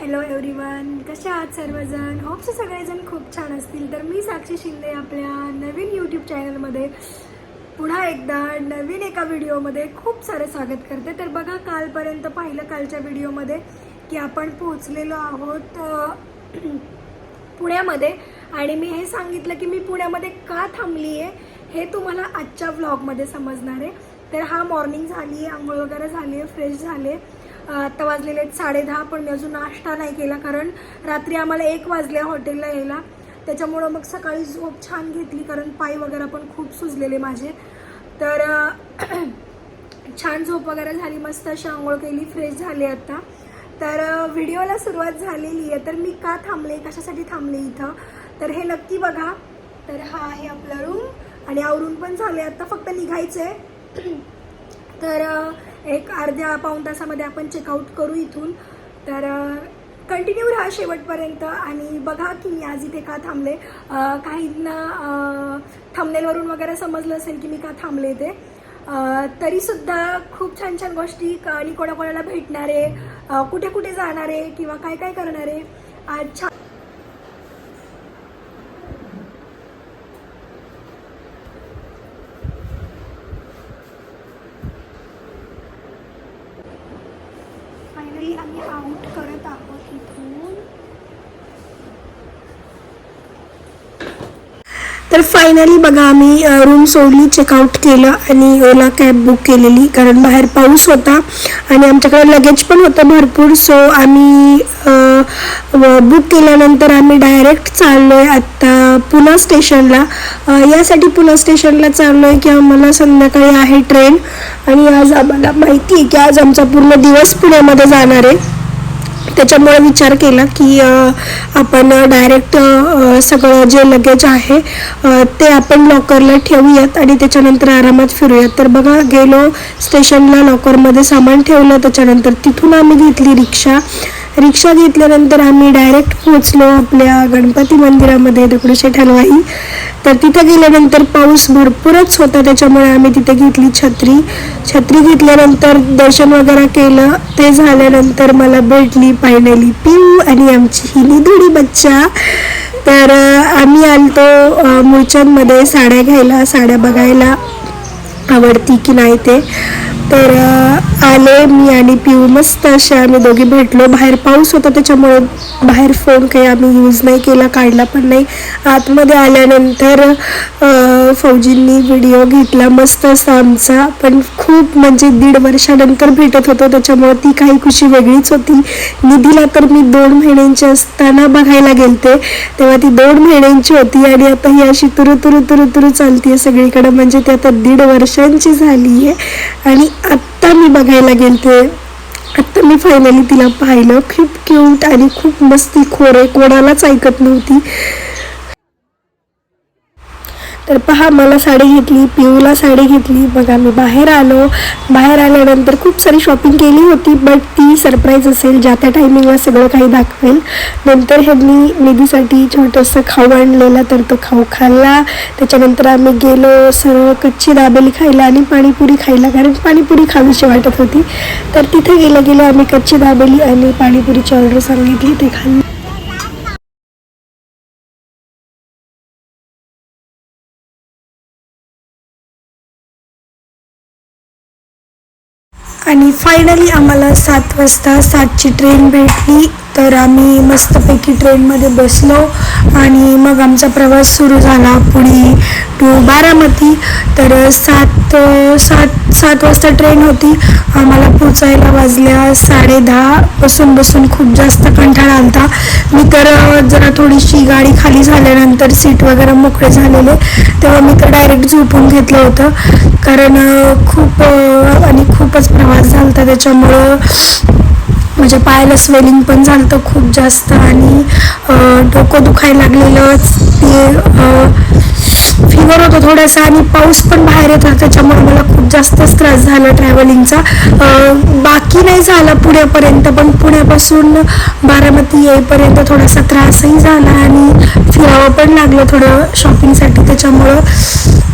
Hello everyone कसे आहात सर्वजण? होपचे सगळेजण खूप छान असतील. तर मी साक्षी शिंदे आपल्या नवीन यूट्यूब चॅनलमध्ये पुन्हा एकदा नवीन एका व्हिडिओमध्ये खूप सारं स्वागत करते. तर बघा कालपर्यंत पाहिलं कालच्या व्हिडिओमध्ये की आपण पोहोचलेलो आहोत पुण्यामध्ये. आणि मी हे सांगितलं की मी पुण्यामध्ये का थांबली आहे हे तुम्हाला आजच्या व्लॉगमध्ये समजणार आहे. तर हा मॉर्निंग झाली आहे आंघोळ वगैरे झाली आहे फ्रेश झाले आत्ता वाजलेले आहेत साडेदहा पण मी अजून नाश्ता नाही केला कारण रात्री आम्हाला एक वाजले हॉटेलला यायला. त्याच्यामुळं मग सकाळी झोप छान घेतली कारण पाय वगैरे पण खूप सुजलेले माझे. तर छान झोप वगैरे झाली मस्त अशी आंघोळ केली फ्रेश झाली आता. तर व्हिडिओला सुरुवात झालेली आहे. तर मी का थांबले? कशासाठी थांबले इथं? तर हे नक्की बघा. तर हा आहे आपला रूम आणि आवरून पण झाले आता फक्त निघायचं आहे तर एक अर्ध्या पाऊण तासामध्ये आपण चेकआउट करू इथून. तर कंटिन्यू राहा शेवटपर्यंत आणि बघा की मी आज इथे का थांबले. काहींना थांबनेलवरून वगैरे समजलं असेल की मी का थांबले ते तरीसुद्धा खूप छान छान गोष्टी आणि कोणाकोणाला भेटणारे आहे कुठे कुठे जाणारे किंवा काय काय करणारे. आज छान फायनली आम्ही आउट करत आहोत इथून तर फायनली बघा आम्ही रूम सोडली चेकआउट केलं आणि ओला कॅब बुक केलेली. कारण बाहेर पाऊस होता आणि आमच्याकडे लगेज पण होतं भरपूर. सो आम्ही बुक केल्यानंतर आम्ही डायरेक्ट चाललो आहे आत्ता पुणे स्टेशनला यासाठी पुणे स्टेशनला चाललो आहे की आम्हाला संध्याकाळी आहे ट्रेन आणि आज आम्हाला माहिती आहे की आज आमचा पूर्ण दिवस पुण्यामध्ये जाणार आहे. त्याच्यामुळे विचार केला की आपण डायरेक्ट सगळं जे लगेज आहे ते आपण लॉकरला ठेवूयात आणि त्याच्यानंतर आरामात फिरूयात. तर बघा गेलो स्टेशनला लॉकरमध्ये सामान ठेवलं त्याच्यानंतर तिथून आम्ही घेतली रिक्षा. रिक्षा घेतल्यानंतर आम्ही डायरेक्ट पोचलो आपल्या गणपती मंदिरामध्ये दगडूशेठ हलवाई. तर तिथं गेल्यानंतर पाऊस भरपूरच होता त्याच्यामुळे आम्ही तिथे घेतली छत्री. छत्री घेतल्यानंतर दर्शन वगैरे केलं. ते झाल्यानंतर मला भेटली फायनली पिऊ आणि आमची हिनी धुडी बच्चा. तर आम्ही आलतो अं, मुळचंदमध्ये साड्या घ्यायला साड्या बघायला. आवडती की नाही ते. तर आले मी आणि पिऊ मस्त असे आम्ही दोघी भेटलो. बाहेर पाऊस होता त्याच्यामुळे बाहेर फोन काही आम्ही यूज नाही केला काढला पण नाही. आतमध्ये आल्यानंतर फौजींनी व्हिडिओ घेतला मस्त असा आमचा. पण खूप म्हणजे दीड वर्षानंतर भेटत होतो त्याच्यामुळे ती काही खुशी वेगळीच होती. निधीला तर मी दोन महिन्यांची असताना बघायला गेलते. तेव्हा ती दोन महिन्यांची होती आणि आता ही अशी तुरु तुरु तुरु तुरु आहे सगळीकडे. म्हणजे ती आता दीड वर्षांची झाली आहे आणि आत्ता मी बघायला गेलते. आत्ता मी फायनली तिला पाहिलं. खूप क्यूट आणि खूप मस्ती खोर. आहे कोणालाच ऐकत नव्हती. तर पहा मला साडी घेतली पिऊला साडी घेतली. मग आम्ही बाहेर आलो. बाहेर आल्यानंतर खूप सारी शॉपिंग केली होती बट ती सरप्राईज असेल ज्या त्या टायमिंगला सगळं काही दाखवेल. नंतर ह्यांनी निधीसाठी छोटंसं खाऊ आणलेलं तर तो खाऊ खाल्ला. त्याच्यानंतर आम्ही गेलो सरळ कच्ची दाबेली खायला आणि पाणीपुरी खायला कारण पाणीपुरी खावीशी वाटत होती. तर तिथे गेलं गेलं आम्ही कच्ची दाबेली आणि पाणीपुरीची ऑर्डर सांगितली ते खाल्ली. फायनली आम्हाला सात वाजता सातची ट्रेन भेटली. तर आम्ही मस्तपैकी ट्रेनमध्ये बसलो आणि मग आमचा प्रवास सुरू झाला पुणे टू बारामती. तर सात सात सात वाजता ट्रेन होती. आम्हाला पोचायला वाजल्या साडे दहा बसून बसून खूप जास्त कंठाळा आलता. मी तर जरा थोडीशी गाडी खाली झाल्यानंतर सीट वगैरे मोकळे झालेले. तेव्हा मी तर डायरेक्ट झोपून घेतलं होतं. कारण खूप आणि खूपच प्रवास झाला होता त्याच्यामुळं माझ्या पायाला स्वेलिंग पण झालं होतं खूप जास्त आणि डोकं दुखायला लागलेलं ते फिवर होतं थोडासा आणि पाऊस पण बाहेर येत होता. त्याच्यामुळे मला खूप जास्तच त्रास झाला ट्रॅव्हलिंगचा बाकी नाही झाला पुण्यापर्यंत पण पुण्यापासून बारामती येईपर्यंत थोडासा त्रासही झाला आणि फिरावं पण लागलं थोडं शॉपिंगसाठी त्याच्यामुळं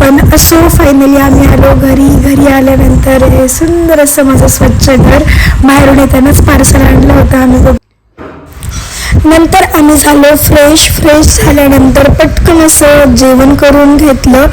पण असो फायनली आम्ही आलो घरी घरी आल्यानंतर हे सुंदर असं माझं स्वच्छ घर. बाहेरून येतानाच पार्सल आणलं होतं आम्ही बघ नंतर आम्ही झालो फ्रेश फ्रेश झाल्यानंतर पटकन असं जेवण करून घेतलं.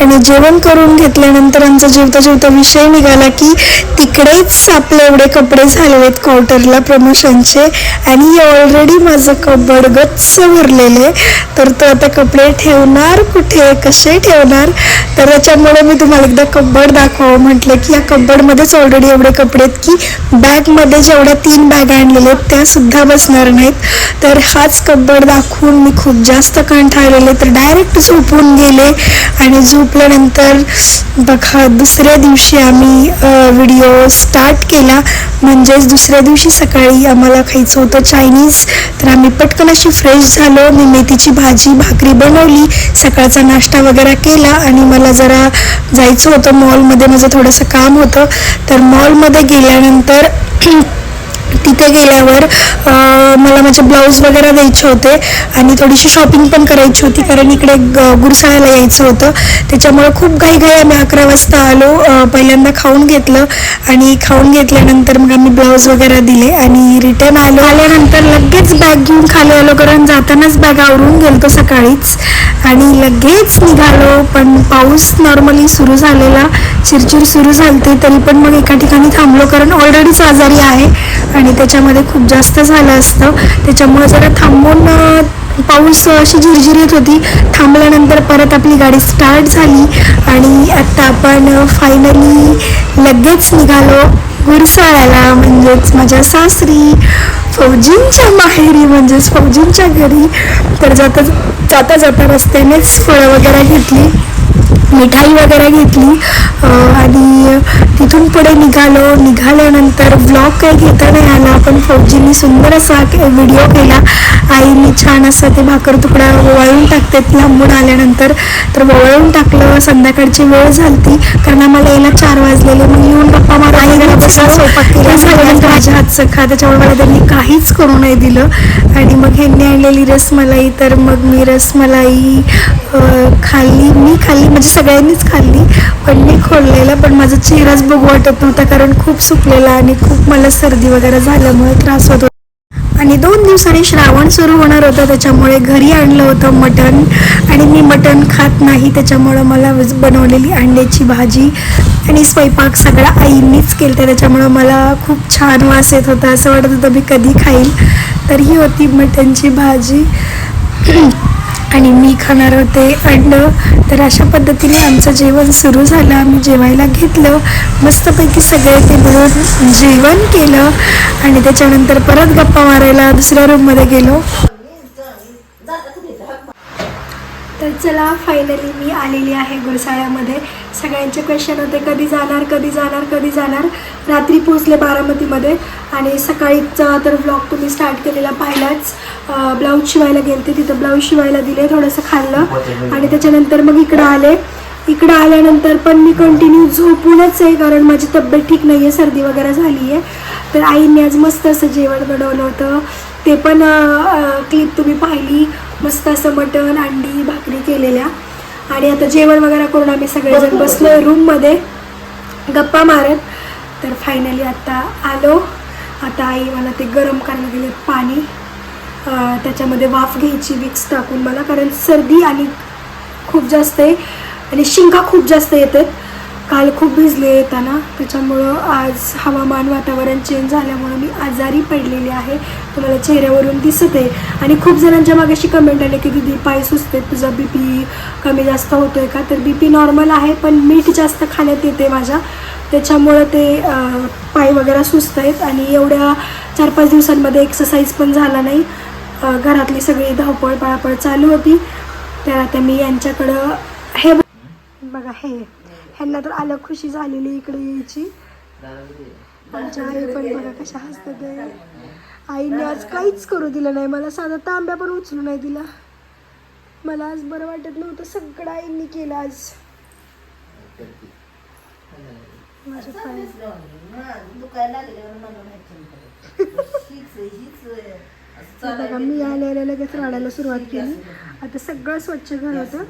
आणि जेवण करून घेतल्यानंतर आमचा जेवता जेवता विषय निघाला की तिकडेच आपले एवढे कपडे झाले आहेत क्वार्टरला प्रमोशनचे आणि ऑलरेडी माझं कबड गच्च भरलेले. तर तो आता कपडे ठेवणार कुठे कसे ठेवणार? तर त्याच्यामुळे मी तुम्हाला एकदा कब्बड दाखवावं म्हटलं की या कब्बडमध्येच ऑलरेडी एवढे कपडे आहेत की बॅगमध्ये जेवढ्या तीन बॅग आणलेल्या आहेत त्यासुद्धा बसणार नाहीत. तर हाच कब्बड दाखवून मी खूप जास्त कंटाळलेले तर डायरेक्ट झोपून गेले. आणि झोपल्यानंतर बघा दुसऱ्या दिवशी आम्ही व्हिडिओ स्टार्ट केला. म्हणजेच दुसऱ्या दिवशी सकाळी आम्हाला खायचं होतं चायनीज तर आम्ही पटकन अशी फ्रेश झालो. मी मेथीची भाजी भाकरी बनवली. सकाळचा नाश्ता वगैरे केला. आणि मला जरा जायचं होतं मॉलमध्ये माझं थोडंसं काम होतं. तर मॉलमध्ये गेल्यानंतर तिथे गेल्यावर मला माझे ब्लाऊज वगैरे द्यायचे होते आणि थोडीशी शॉपिंग पण करायची होती कारण इकडे गुरसाळ्याला यायचं होतं. त्याच्यामुळे खूप घाई घाई आम्ही अकरा वाजता आलो. पहिल्यांदा खाऊन घेतलं आणि खाऊन घेतल्यानंतर मग आम्ही ब्लाऊज वगैरे दिले आणि रिटर्न आलो. आल्यानंतर लगेच बॅग घेऊन खाली आलो कारण जातानाच बॅग आवरून गेलतो सकाळीच. आणि लगेच निघालो पण पाऊस नॉर्मली सुरू झालेला चिरचिर सुरू झालते तरी पण मग एका ठिकाणी थांबलो कारण ऑलरेडीच आजारी आहे. आणि त्याच्यामध्ये खूप जास्त झालं असतं. त्याच्यामुळे जरा थांबून पाऊस अशी झिरझिरीत होती. थांबल्यानंतर परत आपली गाडी स्टार्ट झाली आणि आत्ता आपण फायनली लगेच निघालो गुरसाळ्याला म्हणजेच माझ्या सासरी फौजींच्या माहेरी म्हणजेच फौजींच्या घरी. तर जाता जाता जाता रस्त्यानेच फळं वगैरे घेतली. मिठाई वगैरे घेतली. आणि तिथून पुढे निघालो. निघाल्यानंतर ब्लॉग काही घेता नाही आला. पण फौजींनी सुंदर असा व्हिडिओ केला. आईने छान असा ते भाकर तुकडा वळून टाकतात लांबून आल्यानंतर तर वळून टाकलं. संध्याकाळची वेळ झालती. कारण आम्हाला यायला चार वाजलेले. मग येऊन गप्पा मारून आईला बसा स्वयंपाक केला. माझ्या हातचं खा. त्याच्यामुळे मला त्यांनी काहीच करू नाही दिलं. आणि मग ह्यांनी आणलेली रसमलाई. तर मग मी रसमलाई खाल्ली. मी खाल्ली. म्हणजे सगळ्यांनीच खाल्ली. पण मी खोललेलं पण माझा चेहराच बघू वाटत नव्हता कारण खूप सुकलेला आणि खूप मला सर्दी वगैरे झाल्यामुळे त्रास होत होता. आणि दोन दिवसांनी श्रावण सुरू होणार होतं त्याच्यामुळे घरी आणलं होतं मटण. आणि मी मटण खात नाही त्याच्यामुळं मला बनवलेली अंड्याची भाजी आणि स्वयंपाक सगळा आईंनीच केलं त्याच्यामुळं मला खूप छान वास येत होता. असं वाटत होतं मी कधी खाईल. तर ही होती मटणची भाजी. आणि मी खाणार होते अंड तर अशा पद्धतीने आमचं जेवण सुरू झालं. आम्ही जेवायला घेतलं. मस्तपैकी सगळे ते मिळून जेवण केलं. आणि त्याच्यानंतर परत गप्पा मारायला दुसऱ्या रूममध्ये गेलो. तर चला फायनली मी आलेली आहे गुरसाळ्यामध्ये सगळ्यांचे क्वेश्चन होते कधी जाणार कधी जाणार कधी जाणार? रात्री पोचले बारामतीमध्ये आणि सकाळीचा तर ब्लॉग तुम्ही स्टार्ट केलेला पाहिलाच. ब्लाऊज शिवायला गेलते तिथं ब्लाऊज शिवायला दिले थोडंसं खाल्लं आणि त्याच्यानंतर मग इकडं आले. इकडं आल्यानंतर पण मी कंटिन्यू झोपूनच आहे कारण माझी तब्येत ठीक नाही आहे सर्दी वगैरे झाली आहे तर आईने आज मस्त असं जेवण बनवलं होतं. ते पण क्लिप तुम्ही पाहिली. मस्त असं मटण अंडी भाकरी केलेल्या. आणि आता जेवण वगैरे करून आम्ही सगळेजण बसलो रूममध्ये गप्पा मारत. तर फायनली आता आलो. आता आई मला ते गरम करायला गेले पाणी. त्याच्यामध्ये वाफ घ्यायची विक्स टाकून मला कारण सर्दी आणि खूप जास्त आहे. आणि शिंका खूप जास्त येतात. काल खूप भिजले येताना. त्याच्यामुळं आज हवामान वातावरण चेंज झाल्यामुळं मी आजारी पडलेली आहे. तुम्हाला चेहऱ्यावरून दिसत आहे आणि खूप जणांच्या मागाशी कमेंट आले की दिदी पाय सुचते तुझा बी पी कमी जास्त होतोय का? तर बी पी नॉर्मल आहे पण मीठ जास्त खाण्यात येते माझ्या. त्याच्यामुळं ते पाय वगैरे सुस्त आहेत आणि एवढ्या चार पाच दिवसांमध्ये एक्सरसाइज पण झाला नाही. घरातली सगळी धावपळ पळापळ चालू होती. तर आता मी यांच्याकडं हे बघा हे ह्यांना तर आलं खुशी झालेली इकडे यायची. आमच्या आई पण बघा कशा हसतात. आईने आज काहीच करू दिलं नाही. मला साधा तांब्या पण उचलू नाही दिला. मला आज बरं वाटत नव्हतं सगळं आईंनी केलं आज. बघा मी आले आले लगेच रडायला सुरुवात केली. आता सगळं स्वच्छ घर होतं.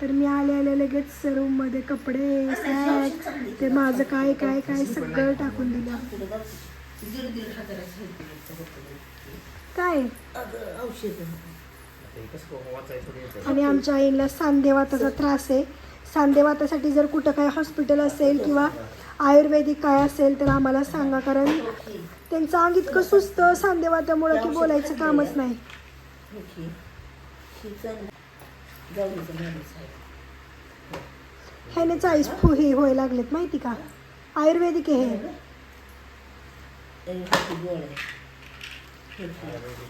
तर मी आले आले लगेच रूममध्ये कपडे सॅक ते माझं काय काय काय सगळं टाकून दिलं. काय? आणि आमच्या आईला सांधेवाताचा त्रास आहे. सांधेवातासाठी जर कुठं काय हॉस्पिटल असेल किंवा आयुर्वेदिक काय असेल तर आम्हाला सांगा कारण त्यांचं अंग इतकं सुस्त सांधेवातामुळं की बोलायचं कामच नाही. ह्याने चाळीस फु हे होय लागलेत माहिती का? आयुर्वेदिक आहे हे.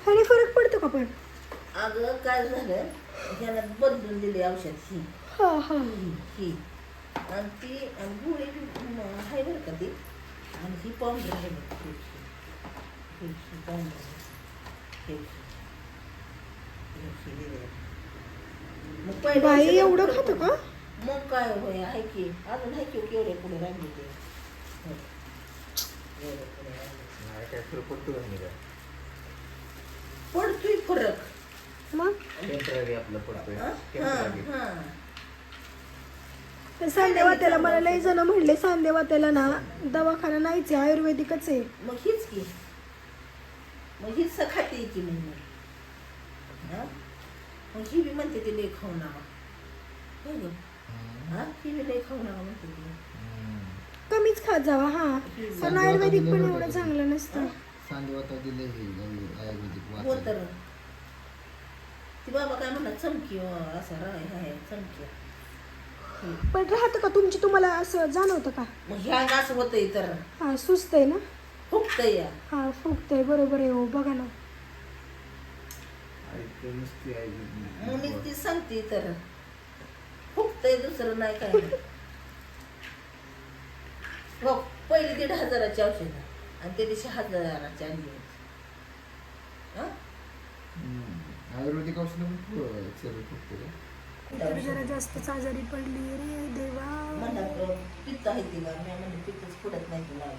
ह्याने फरक पडतो का पण? अगं काय झालं? ह्याला बदलून दिली औषध ही. हा हा. ही आणि ती गोळी आहे बरं का ती. आणि ही पावडर आहे बघ ही पावडर ही दिली आहे. मग पहिलं बाई एवढं खातं का मग काय होय आहे की अजून आहे की केवढे पुढे राहिले ते हो. एवढे पुढे राहिले. नाही काय फरक पडतो का नाही काय? पडतोय फरक मग आपलं पडतोय. हा? हा, हा. सांधेवात्याला मला लई जण म्हणले सांधेवात्याला ना दवाखाना नाहीच आहे आयुर्वेदिकच आहे मग हीच की मग हीच खाते की म्हणजे हा? मग ही बी म्हणते ती लई खाऊ नका हो गं? हा? ही बी लई खाऊ नका म्हणते ती. कमीच खात जावा हा. पण आयुर्वेदिक पण एवढं चांगलं नसतं. सांदिवाता दिले हे आयुर्वेदिक हो वाचा तर ती बाबा काय म्हणा चमकी हो, असा राय आहे चमकी. पण राहतं का तुमची? तुम्हाला असं जाणवतं का? मग ह्या असं होतंय तर. हा सुस्त आहे ना? फुकतंय या. हा फुगतंय. बरोबर आहे हो बघा ना. आई ते नुसती आई मग मी ती सांगते तर फुकतंय दुसरं नाही काय. हो पहिली दीड हजाराची औषध आणि त्या दिवशी हजाराची आणली. आयुर्वेदिक औषध जरा जास्तच आजारी पडली रे देवा. म्हणलं पित्त आहे ती बा. मी म्हणलं पित्तच पुढत नाही तुला.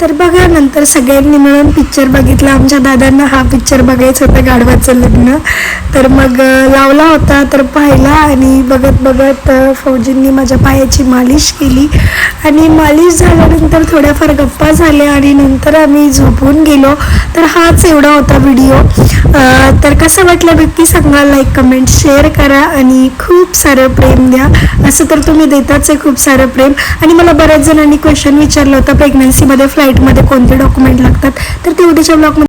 तर बघा नंतर सगळ्यांनी मिळून पिक्चर बघितला. आमच्या दादांना हा पिक्चर बघायचं होता गाढवाचं लग्न. तर मग लावला होता तर पाहिला आणि बघत बघत फौजींनी माझ्या पायाची मालिश केली. आणि मालिश झाल्यानंतर थोड्याफार गप्पा झाल्या आणि नंतर आम्ही झोपून गेलो. तर हाच एवढा होता व्हिडिओ तर कसं वाटलं नक्की सांगा. लाईक कमेंट शेअर करा आणि खूप सारं प्रेम द्या. असं तर तुम्ही देताच आहे खूप सारं प्रेम. आणि मला बऱ्याच जणांनी क्वेश्चन विचारलं होतं प्रेग्नन्सीमध्ये साईटमध्ये कोणते डॉक्युमेंट लागतात तर ते उद्याच्या ब्लॉगमध्ये